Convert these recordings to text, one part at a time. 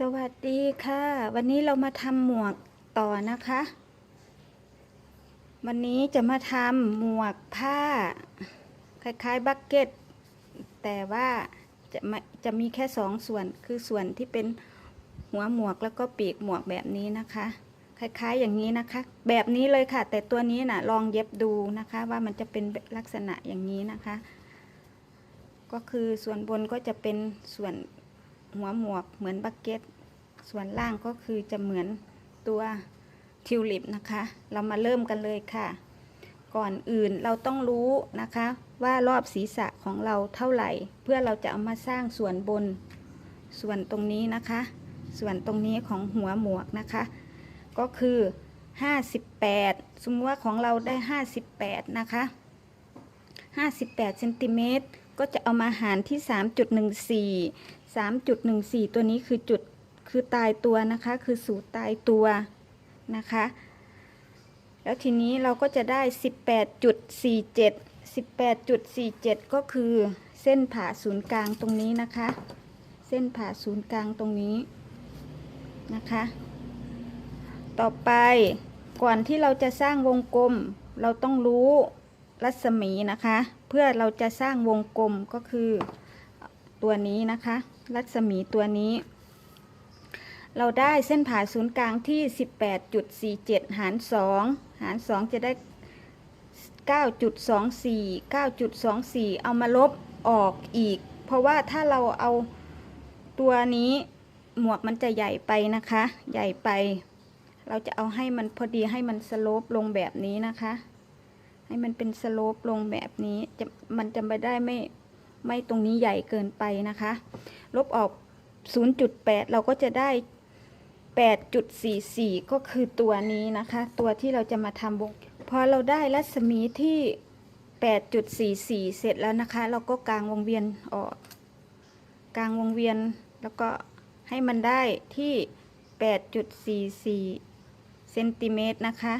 สวัสดีค่ะ วันนี้เรามาทำหมวกต่อนะคะ วันนี้จะมาทำหมวกผ้า คล้ายๆบักเก็ต แต่ว่าจะมาจะมีแค่สองส่วนคือส่วนที่เป็นหัวหมวกแล้วก็ปีกหมวกแบบนี้นะคะ คล้ายๆอย่างนี้นะคะ แบบนี้เลยค่ะ แต่ตัวนี้นะ่ะลองเย็บดูนะคะ ว่ามันจะเป็นลักษณะอย่างนี้นะคะ ก็คือส่วนบนก็จะเป็นส่วน หัวหมวกเหมือนบักเก็ต ส่วนล่างก็คือจะเหมือนตัวทิวลิปนะคะ เรามาเริ่มกันเลยค่ะ ก่อนอื่นเราต้องรู้นะคะว่ารอบศีรษะของเราเท่าไหร่ เพื่อเราจะเอามาสร้างส่วนบน ส่วนตรงนี้นะคะ ส่วนตรงนี้ของหัวหมวกนะคะ ก็คือ 58 สมมติว่าของเราได้ 58 นะคะ 58เซนติเมตรก็จะเอามาหารที่ 3.14 3.14 ตัวนี้คือจุดคือตายตัวนะคะ คือสูตรตายตัวนะคะ แล้วทีนี้เราก็จะได้ 18.47 18.47 ก็คือเส้นผ่าศูนย์กลางตรงนี้นะคะ เส้นผ่าศูนย์กลางตรงนี้นะคะ ต่อไปก่อนที่เราจะสร้างวงกลม เราต้องรู้รัศมีนะคะ เพื่อเราจะสร้างวงกลมก็คือตัวนี้นะคะ รัศมีตัวนี้ เราได้เส้นผ่าศูนย์กลางที่ 18.47 หาร 2 หาร 2 จะได้ 9.24 9.24 เอามาลบออกอีก เพราะว่าถ้าเราเอาตัวนี้หมวกมันจะใหญ่ไปนะคะ ใหญ่ไป เราจะเอาให้มันพอดีให้มันสโลปลงแบบนี้นะคะ ให้มันเป็นสโลปลงแบบนี้จะมันจะไม่ได้ไม่ไม่ตรงนี้ใหญ่เกินไปนะคะ ลบออก 0.8 เราก็จะได้ 8.44 ก็คือตัวนี้นะคะ ตัวที่เราจะมาทำวงพอเราได้รัศมีที่ 8.44 เสร็จแล้วนะคะ เราก็กางวงเวียนออก กางวงเวียนแล้วก็ให้มันได้ที่ 8.44 เซนติเมตรนะคะ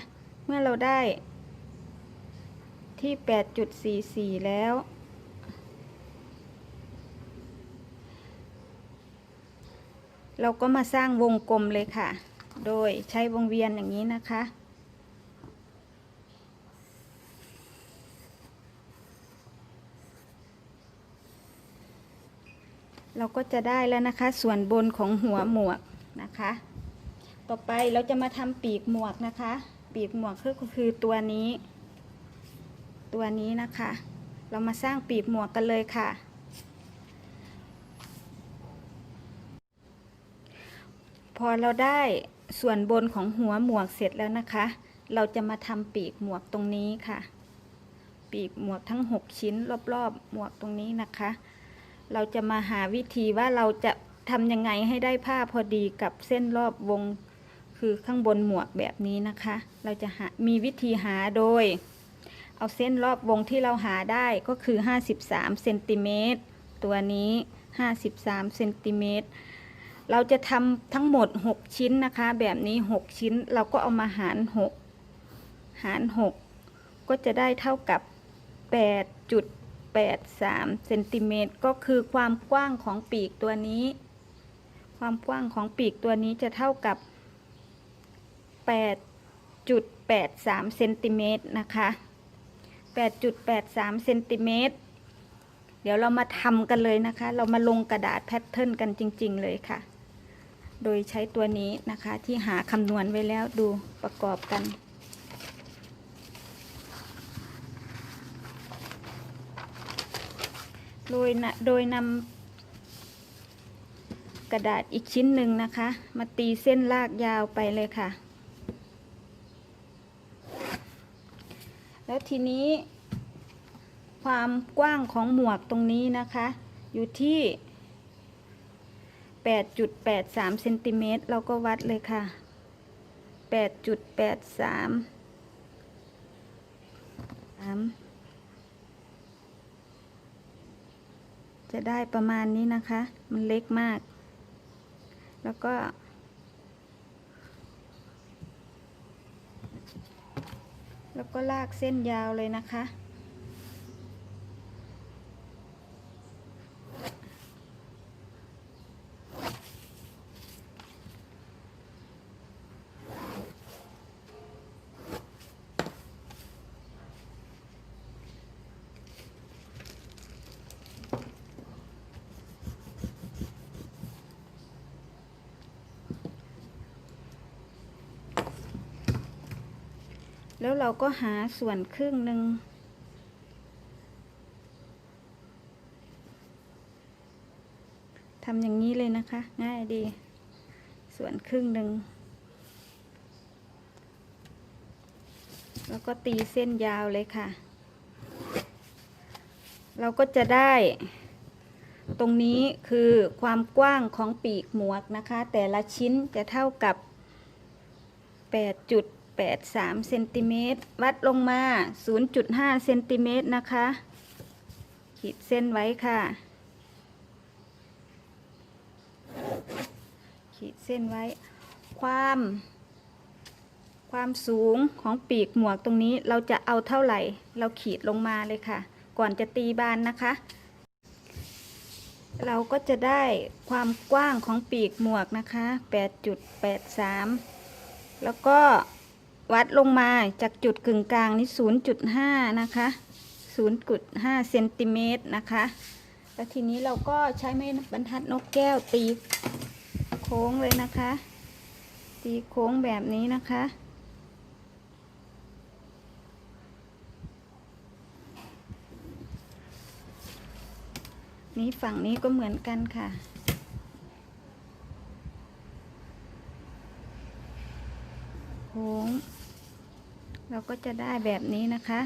เมื่อเราได้ที่ 8.44 แล้ว เราก็มาสร้างวงกลมเลยค่ะ โดยใช้วงเวียนอย่างนี้นะคะ เราก็จะได้แล้วนะคะ ส่วนบนของหัวหมวกนะคะ ต่อไปเราจะมาทำปีกหมวกนะคะ ปีกหมวกก็คือตัวนี้ ตัวนี้นะคะ เรามาสร้างปีกหมวกกันเลยค่ะ พอเราได้ส่วนบนของหัวหมวกเสร็จแล้วนะคะ เราจะมาทำปีกหมวกตรงนี้ค่ะ ปีกหมวกทั้ง 6 ชิ้นรอบๆหมวกตรงนี้นะคะ เราจะมาหาวิธีว่าเราจะทำยังไงให้ได้ผ้าพอดีกับเส้นรอบวง คือข้างบนหมวกแบบนี้นะคะ เราจะหามีวิธีหาโดย เอาเส้นรอบวงที่เราหาได้ก็คือ 53เซนติเมตรตัวนี้ 53เซนติเมตร เราจะทำทั้งหมด 6 ชิ้นนะคะ แบบนี้ 6 ชิ้นเราก็เอามาหาร 6 หาร 6 ก็จะได้เท่ากับ 8.83เซนติเมตรก็คือความกว้างของปีกตัวนี้ ความกว้างของปีกตัวนี้จะเท่ากับ 8.83เซนติเมตรนะคะ 8.83เซนติเมตรเดี๋ยวเรามาทำกันเลยนะคะ เรามาลงกระดาษแพทเทิร์นกันจริง ๆ เลยค่ะ โดยใช้ตัวนี้นะคะที่หาคำนวณไว้แล้วดูประกอบกัน โดยนะโดยนำกระดาษอีกชิ้นหนึ่งนะคะ มาตีเส้นลากยาวไปเลยค่ะ แล้วทีนี้ความกว้างของหมวกตรงนี้นะคะ อยู่ที่ 8.83เซนติเมตรเราก็วัดเลยค่ะ 8.83จะได้ประมาณนี้นะคะ มันเล็กมาก แล้วก็ แล้วก็ลากเส้นยาวเลยนะคะ แล้วเราก็หาส่วนครึ่งหนึ่ง ทำอย่างนี้เลยนะคะ ง่ายดี ส่วนครึ่งหนึ่ง แล้วก็ตีเส้นยาวเลยค่ะ เราก็จะได้ ตรงนี้คือความกว้างของปีกหมวกนะคะ แต่ละชิ้นจะเท่ากับ8จุด 8.83เซนติเมตรวัดลงมา 0.5เซนติเมตรนะคะ ขีดเส้นไว้ค่ะ ขีดเส้นไว้ ความ ความสูงของปีกหมวกตรงนี้เราจะเอาเท่าไหร่ เราขีดลงมาเลยค่ะ ก่อนจะตีบานนะคะ เราก็จะได้ความกว้างของปีกหมวกนะคะ 8.83แล้วก็ วัดลงมาจากจุดกึ่งกลางนี่0.5 นะคะ 0.5เซนติเมตรนะคะแล้วทีนี้เราก็ใช้ไม้บรรทัดนกแก้วตีโค้งเลยนะคะ ตีโค้งแบบนี้นะคะ นี้ฝั่งนี้ก็เหมือนกันค่ะโค้ง เราก็จะได้แบบนี้นะคะ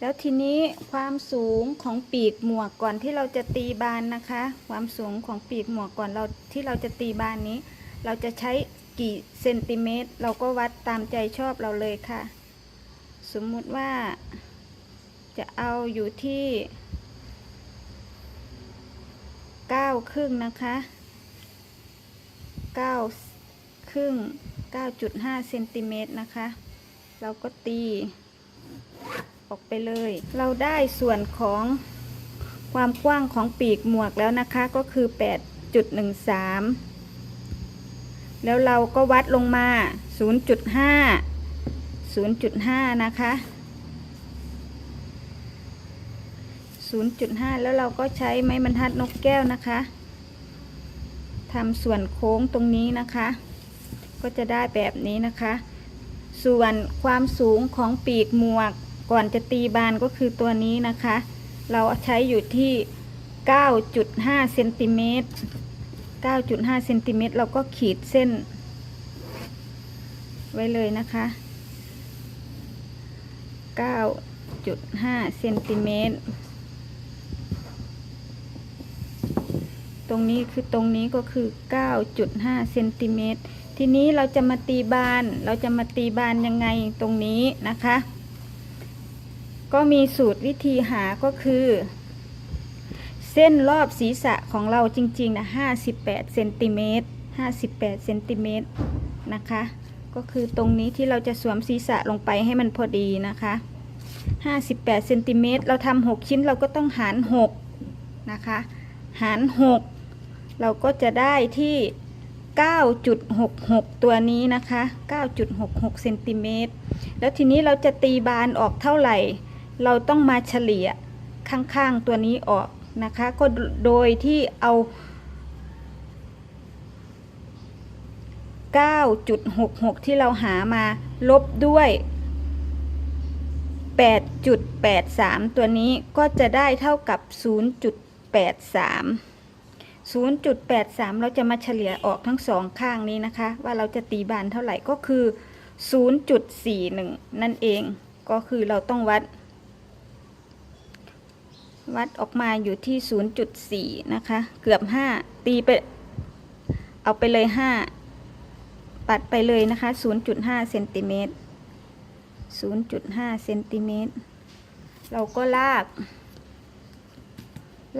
แล้วทีนี้ความสูงของปีกหมวกก่อนที่เราจะตีบานนะคะ ความสูงของปีกหมวกก่อนเราที่เราจะตีบานนี้ เราจะใช้กี่เซนติเมตร เราก็วัดตามใจชอบเราเลยค่ะ สมมุติว่าจะเอาอยู่ที่เก้าครึ่งนะคะเก้าครึ่ง9.5เซนติเมตรนะคะ เราก็ตี ออกไปเลย เราได้ส่วนของความกว้างของปีกหมวกแล้วนะคะก็คือ 8.13 แล้วเราก็วัดลงมา 0.5 0.5 นะคะ 0.5 แล้วเราก็ใช้ไม้บรรทัดนกแก้วนะคะทำส่วนโค้งตรงนี้นะคะ ก็จะได้แบบนี้นะคะ ส่วนความสูงของปีกหมวกก่อนจะตีบานก็คือตัวนี้นะคะ เราใช้อยู่ที่ 9.5เซนติเมตร9.5เซนติเมตรเราก็ขีดเส้น ไว้เลยนะคะ 9.5เซนติเมตร ตรงนี้คือตรงนี้ก็คือ 9.5เซนติเมตร ทีนี้เราจะมาตีบาน เราจะมาตีบานยังไงตรงนี้นะคะ ก็มีสูตรวิธีหาก็คือ เส้นรอบศีรษะของเราจริงๆนะ58เซนติเมตร58เซนติเมตรนะคะ ก็คือตรงนี้ที่เราจะสวมศีรษะลงไปให้มันพอดีนะคะ58เซนติเมตรเราทำ6ชิ้นเราก็ต้องหาร6นะคะ หาร 6 เราก็จะได้ที่ 9.66 ตัวนี้นะคะ 9.66เซนติเมตรแล้วทีนี้เราจะตีบานออกเท่าไหร่ เราต้องมาเฉลี่ยข้างๆตัวนี้ออกนะคะ ก็โดยที่เอา 9.66 ที่เราหามาลบด้วย 8.83 ตัวนี้ก็จะได้เท่ากับ 0.83 0.83 เราจะมาเฉลี่ยออกทั้งสองข้างนี้นะคะ ว่าเราจะตีบานเท่าไหร่ก็คือ 0.41 นั่นเองก็คือเราต้องวัด วัดออกมาอยู่ที่ 0.4 นะคะ เกือบ 5 ตีไป เอาไปเลย 5 ปัดไปเลยนะคะ 0.5 เซนติเมตร 0.5 เซนติเมตร เราก็ลาก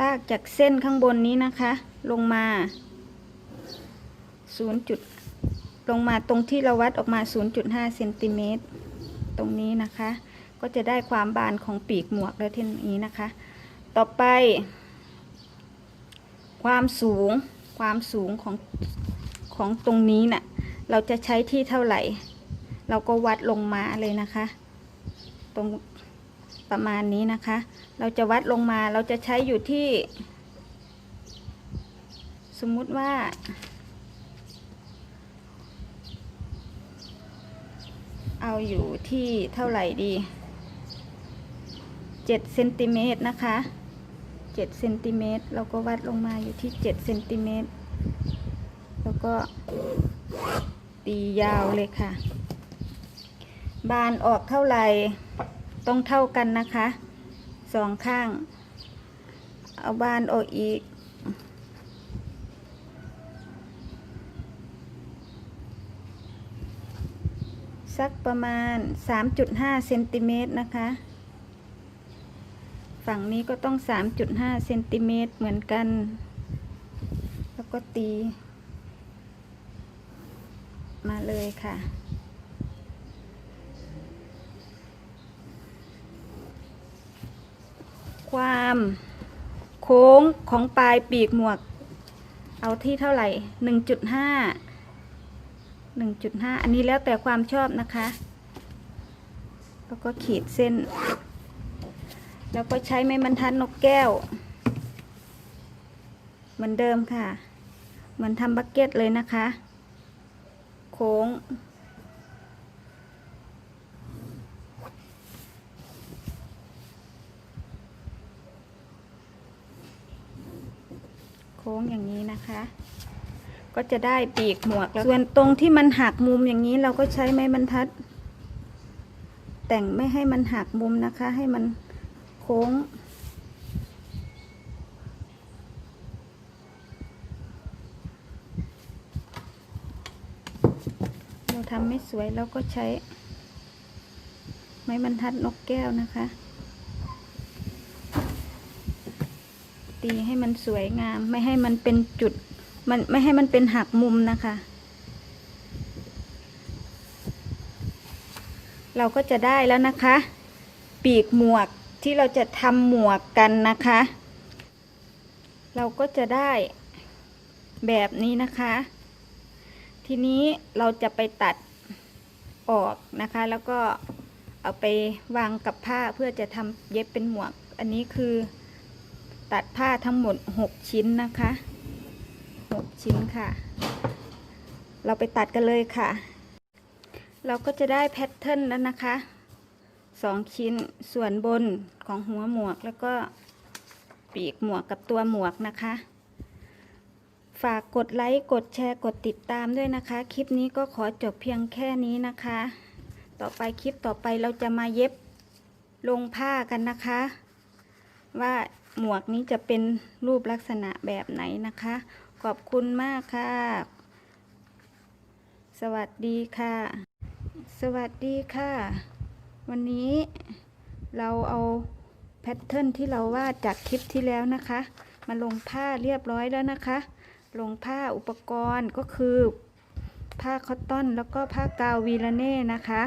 ลากจากเส้นข้างบนนี้นะคะ ลงมา 0. จุดลงมาตรงที่เราวัดออกมา 0.5เซนติเมตรตรงนี้นะคะ ก็จะได้ความบานของปีกหมวกแล้วทีนี้นะคะ ต่อไป ความสูงความสูงของของตรงนี้น่ะเราจะใช้ที่เท่าไหร่ เราก็วัดลงมาเลยนะคะ ตรงประมาณนี้นะคะ เราจะวัดลงมาเราจะใช้อยู่ที่ สมมุติว่าเอาอาอยู่ที่เท่าไหร่ดีเจ็ดเซนติเมตรนะคะเจ็ดเซนติเมตรเราก็วัดลงมาอยู่ที่เจ็ดเซนติเมตรแล้วก็ตียาวเลยค่ะ บานออกเท่าไหร่ต้องเท่ากันนะคะสองข้าง เอาบานออกอีก สักประมาณ 3.5เซนติเมตรนะคะ ฝั่งนี้ก็ต้อง 3.5เซนติเมตรเหมือนกัน แล้วก็ตี มาเลยค่ะ ความโค้งของปลายปีกหมวก เอาที่เท่าไหร่ 1.5 1.5 อันนี้แล้วแต่ความชอบนะคะ แล้วก็ขีดเส้น แล้วก็ใช้ไม้บรรทัดนกแก้ว เหมือนเดิมค่ะ เหมือนทำบักเก็ตเลยนะคะ โค้ง โค้งอย่างนี้นะคะ ก็จะได้ปีกหมวกแล้วส่วนตรงที่มันหักมุมอย่างนี้เราก็ใช้ไม้บรรทัด แต่งไม่ให้มันหักมุมนะคะ ให้มันโค้ง เราทำไม่สวยเราก็ใช้ ไม้บรรทัดนกแก้วนะคะ ตีให้มันสวยงามไม่ให้มันเป็นจุด มันไม่ให้มันเป็นหักมุมนะคะ เราก็จะได้แล้วนะคะ ปีกหมวกที่เราจะทำหมวกกันนะคะ เราก็จะได้แบบนี้นะคะ ทีนี้เราจะไปตัดออกนะคะ แล้วก็เอาไปวางกับผ้าเพื่อจะทำเย็บเป็นหมวก อันนี้คือตัดผ้าทั้งหมด 6 ชิ้นนะคะ ชิ้นค่ะ เราไปตัดกันเลยค่ะ เราก็จะได้แพทเทิร์นแล้วนะคะ2ชิ้นส่วนบนของหัวหมวกแล้วก็ปีกหมวกกับตัวหมวกนะคะ ฝากกดไลค์กดแชร์กดติดตามด้วยนะคะ คลิปนี้ก็ขอจบเพียงแค่นี้นะคะ ต่อไปคลิปต่อไปเราจะมาเย็บลงผ้ากันนะคะ ว่าหมวกนี้จะเป็นรูปลักษณะแบบไหนนะคะ ขอบคุณมากค่ะ สวัสดีค่ะ สวัสดีค่ะ วันนี้เราเอาแพทเทิร์นที่เราวาดจากคลิปที่แล้วนะคะ มาลงผ้าเรียบร้อยแล้วนะคะ ลงผ้าอุปกรณ์ก็คือ ผ้าคอตตอนแล้วก็ผ้ากาววีลเน่นะคะ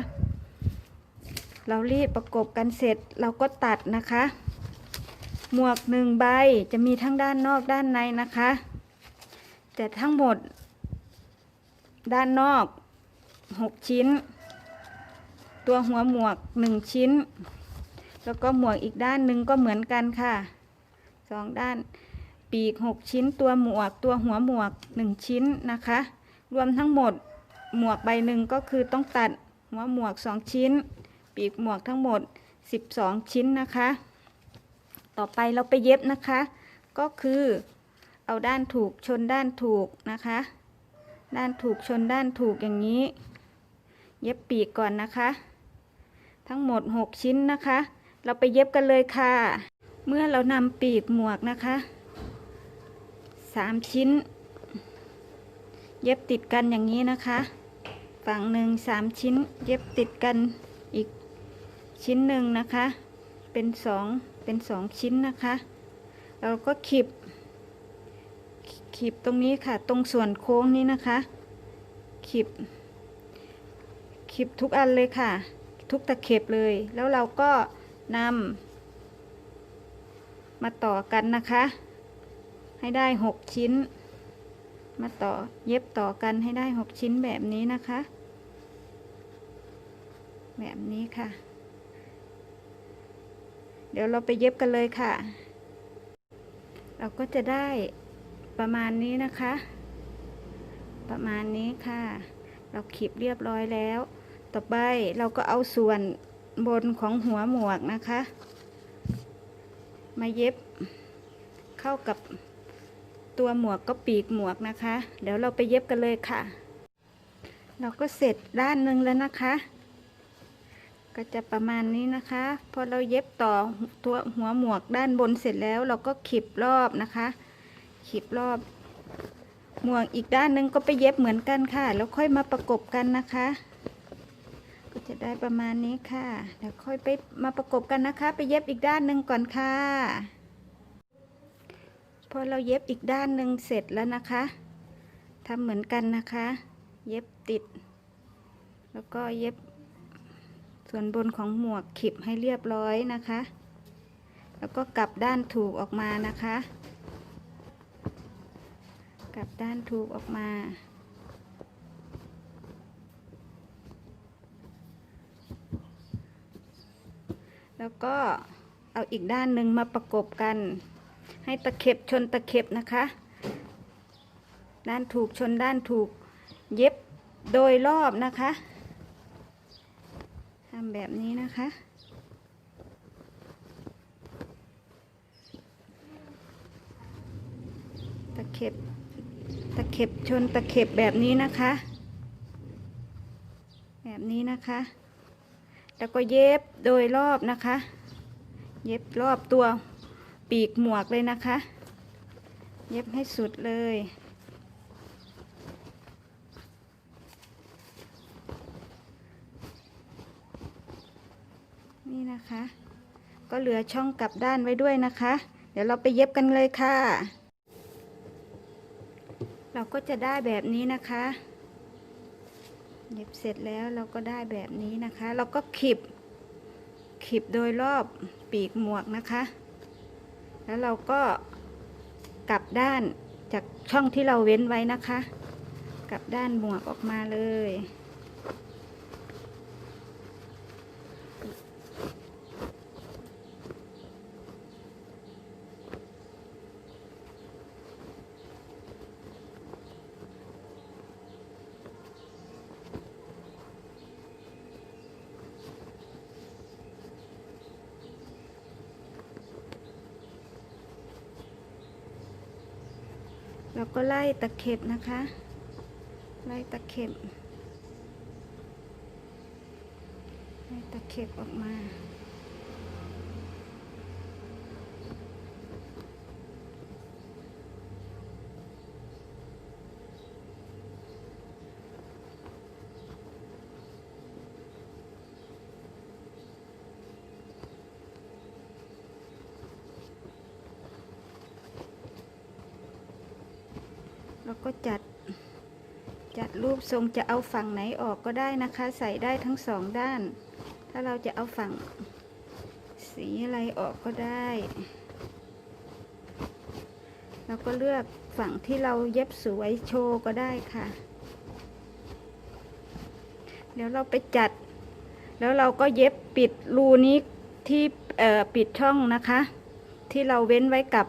เรารีดประกบกันเสร็จเราก็ตัดนะคะ หมวกหนึ่งใบจะมีทั้งด้านนอกด้านในนะคะ แต่ทั้งหมด ด้านนอกหกชิ้น ตัวหัวหมวกหนึ่งชิ้น แล้วก็หมวกอีกด้านหนึ่งก็เหมือนกันค่ะสองด้านปีกหกชิ้น ตัวหมวก ตัวหัวหมวกหนึ่งชิ้นนะคะ รวมทั้งหมดหมวกใบหนึ่งก็คือต้องตัดหัวหมวกสองชิ้น ปีกหมวกทั้งหมด12ชิ้นนะคะ ต่อไปเราไปเย็บนะคะ ก็คือ เอาด้านถูกชนด้านถูกนะคะ ด้านถูกชนด้านถูกอย่างนี้ เย็บปีกก่อนนะคะ ทั้งหมด 6 ชิ้นนะคะ เราไปเย็บกันเลยค่ะ เมื่อเรานำปีกหมวกนะคะ 3 ชิ้น เย็บติดกันอย่างนี้นะคะ ฝั่งหนึ่งสามชิ้น เย็บติดกันอีกชิ้นหนึ่งนะคะ เป็นสองเป็นสองชิ้นนะคะ เราก็ขีบ ขีบตรงนี้ค่ะ ตรงส่วนโค้งนี้นะคะขีบขีบทุกอันเลยค่ะ ทุกตะเข็บเลย แล้วเราก็นำมาต่อกันนะคะ ให้ได้หกชิ้น มาต่อเย็บต่อกันให้ได้หกชิ้นแบบนี้นะคะ แบบนี้ค่ะ เดี๋ยวเราไปเย็บกันเลยค่ะ เราก็จะได้ ประมาณนี้นะคะ ประมาณนี้ค่ะ เราขีบเรียบร้อยแล้ว ต่อไปเราก็เอาส่วนบนของหัวหมวกนะคะ มาเย็บเข้ากับตัวหมวกก็ปีกหมวกนะคะ เดี๋ยวเราไปเย็บกันเลยค่ะ เราก็เสร็จด้านหนึ่งแล้วนะคะ ก็จะประมาณนี้นะคะ พอเราเย็บต่อตัวหัวหมวกด้านบนเสร็จแล้ว เราก็ขีบรอบนะคะ ขีบรอบ หมวกอีกด้านหนึ่งก็ไปเย็บเหมือนกันค่ะ แล้วค่อยมาประกบกันนะคะ ก็จะได้ประมาณนี้ค่ะเดี๋ยวค่อยไปมาประกบกันนะคะ ไปเย็บอีกด้านหนึ่งก่อนค่ะพอเราเย็บอีกด้านหนึ่งเสร็จแล้วนะคะทำเหมือนกันนะคะ เย็บติด แล้วก็เย็บส่วนบนของหมวกขีบให้เรียบร้อยนะคะ แล้วก็กลับด้านถูกออกมานะคะ กลับด้านถูกออกมา แล้วก็เอาอีกด้านหนึ่งมาประกบกัน ให้ตะเข็บชนตะเข็บนะคะ ด้านถูกชนด้านถูกเย็บโดยรอบนะคะทำแบบนี้นะคะตะเข็บ ตะเข็บชนตะเข็บแบบนี้นะคะ แบบนี้นะคะ แล้วก็เย็บโดยรอบนะคะ เย็บรอบตัวปีกหมวกเลยนะคะ เย็บให้สุดเลยนี่นะคะ ก็เหลือช่องกลับด้านไว้ด้วยนะคะ เดี๋ยวเราไปเย็บกันเลยค่ะ เราก็จะได้แบบนี้นะคะเย็บเสร็จแล้วเราก็ได้แบบนี้นะคะ เราก็ขีบขีบโดยรอบปีกหมวกนะคะ แล้วเราก็กลับด้านจากช่องที่เราเว้นไว้นะคะ กลับด้านหมวกออกมาเลย เราก็ไล่ตะเข็บนะคะ ไล่ตะเข็บ ไล่ตะเข็บออกมา แล้วก็จัดจัดรูปทรงจะเอาฝั่งไหนออกก็ได้นะคะ ใส่ได้ทั้งสองด้าน ถ้าเราจะเอาฝั่ง สีอะไรออกก็ได้เราก็เลือกฝั่งที่เราเย็บสวยโชว์ก็ได้ค่ะ เดี๋ยวเราไปจัด แล้วเราก็เย็บปิดรูนี้ที่ปิดช่องนะคะ ที่เราเว้นไว้กับ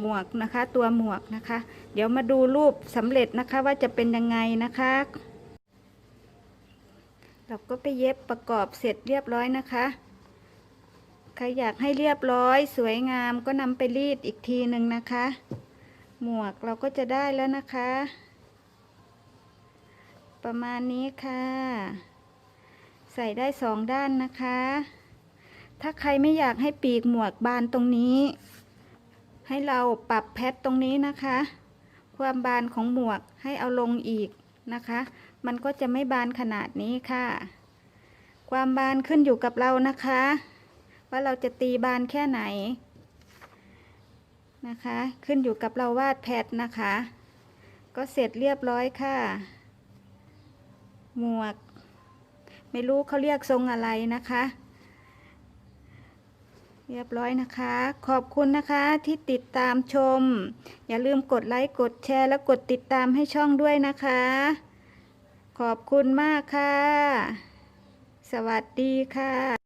หมวกนะคะ ตัวหมวกนะคะ เดี๋ยวมาดูรูปสำเร็จนะคะว่าจะเป็นยังไงนะคะ เราก็ไปเย็บประกอบเสร็จเรียบร้อยนะคะใครอยากให้เรียบร้อยสวยงามก็นำไปรีดอีกทีหนึ่งนะคะ หมวกเราก็จะได้แล้วนะคะ ประมาณนี้ค่ะ ใส่ได้สองด้านนะคะ ถ้าใครไม่อยากให้ปีกหมวกบานตรงนี้ ให้เราปรับแพทตรงนี้นะคะ ความบานของหมวกให้เอาลงอีกนะคะ มันก็จะไม่บานขนาดนี้ค่ะ ความบานขึ้นอยู่กับเรานะคะ ว่าเราจะตีบานแค่ไหนนะคะ ขึ้นอยู่กับเราวาดแพทนะคะ ก็เสร็จเรียบร้อยค่ะ หมวก ไม่รู้เขาเรียกทรงอะไรนะคะ เรียบร้อยนะคะ ขอบคุณนะคะที่ติดตามชม อย่าลืมกดไลค์กดแชร์และกดติดตามให้ช่องด้วยนะคะ ขอบคุณมากค่ะ สวัสดีค่ะ